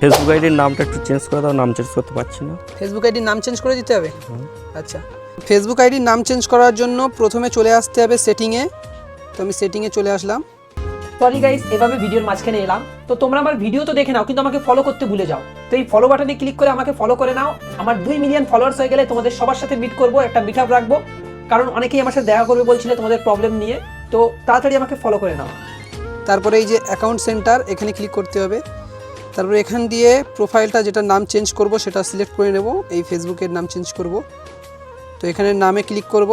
Facebook আইডির নামটা একটু চেঞ্জ করে দাও নাম চেঞ্জ করতে পারছি না। ফেসবুক আইডির নাম চেঞ্জ করে দিতে হবে? আচ্ছা। ফেসবুক আইডির নাম চেঞ্জ করার জন্য প্রথমে চলে আসতে হবে সেটিংয়ে তো আমি সেটিংয়ে চলে আসলাম। সরি গাইস এভাবে ভিডিওর মাঝখানে এলাম। তো তোমরা আমার ভিডিও তো দেখে নাও কিন্তু আমাকে ফলো করতে ভুলে যাও। তো এই ফলো বাটনে ক্লিক করে আমাকে ফলো করে নাও। আমার দুই মিলিয়ন ফলোয়ার্স হয়ে গেলে তোমাদের সবার সাথে মিট করব একটা মিট আপ রাখব। কারণ অনেকেই আমার সাথে দেখা করবে বলছিলে তোমাদের প্রবলেম নিয়ে। তো তাড়াতাড়ি আমাকে ফলো করে নাও। তারপরে এই যে অ্যাকাউন্ট সেন্টার এখানে ক্লিক করতে হবে। তারপরে এখান দিয়ে প্রোফাইলটা যেটা নাম চেঞ্জ করব সেটা সিলেক্ট করে নেব। এই ফেসবুকের নাম চেঞ্জ করব। তো এখানে নামে ক্লিক করব।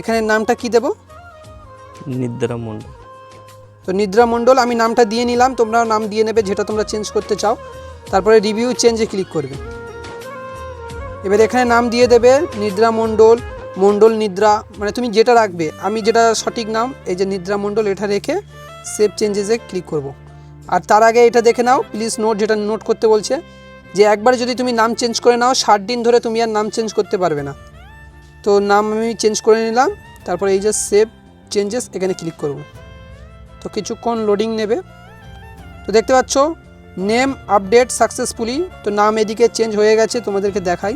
এখানে নামটা কি দেব? নিদ্রা মন্ডল তো নিদ্রা মণ্ডল আমি নামটা দিয়ে নিলাম। তোমরা নাম দিয়ে নেবে যেটা তোমরা চেঞ্জ করতে চাও। তারপরে রিভিউ চেঞ্জে ক্লিক করবে। এবার এখানে নাম দিয়ে দেবে নিদ্রা মণ্ডল মণ্ডল নিদ্রা। মানে তুমি যেটা রাখবে আমি যেটা সঠিক নাম এই যে নিদ্রা মণ্ডল এটা রেখে সেভ চেঞ্জেসে ক্লিক করব। আর তার আগে এটা দেখে নাও প্লিজ নোট যেটা নোট করতে বলছে, যে একবার যদি তুমি নাম চেঞ্জ করে নাও, ষাট দিন ধরে তুমি আর নাম চেঞ্জ করতে পারবে না। তো নাম আমি চেঞ্জ করে নিলাম, তারপরে এই যে সেভ চেঞ্জেস এখানে ক্লিক করব। তো কিছুক্ষণ লোডিং নেবে। তো দেখতে পাচ্ছ নেম আপডেট সাকসেসফুলি তো নাম এদিকে চেঞ্জ হয়ে গেছে, তোমাদেরকে দেখাই।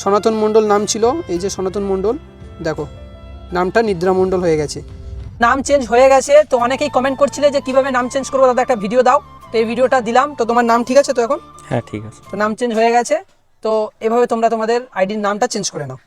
সনাতন মণ্ডল নাম ছিল, এই যে সনাতন মণ্ডল, দেখো, নামটা নিদ্রা মণ্ডল হয়ে গেছে। নাম চেঞ্জ হয়ে গেছে। তো অনেকেই কমেন্ট করছিলে যে কীভাবে নাম চেঞ্জ করব। দাদা একটা ভিডিও দাও। তো এই ভিডিওটা দিলাম। তো তোমার নাম ঠিক আছে তো এখন? হ্যাঁ ঠিক আছে। তো নাম চেঞ্জ হয়ে গেছে। তো এভাবে তোমরা তোমাদের আইডির নামটা চেঞ্জ করে নাও।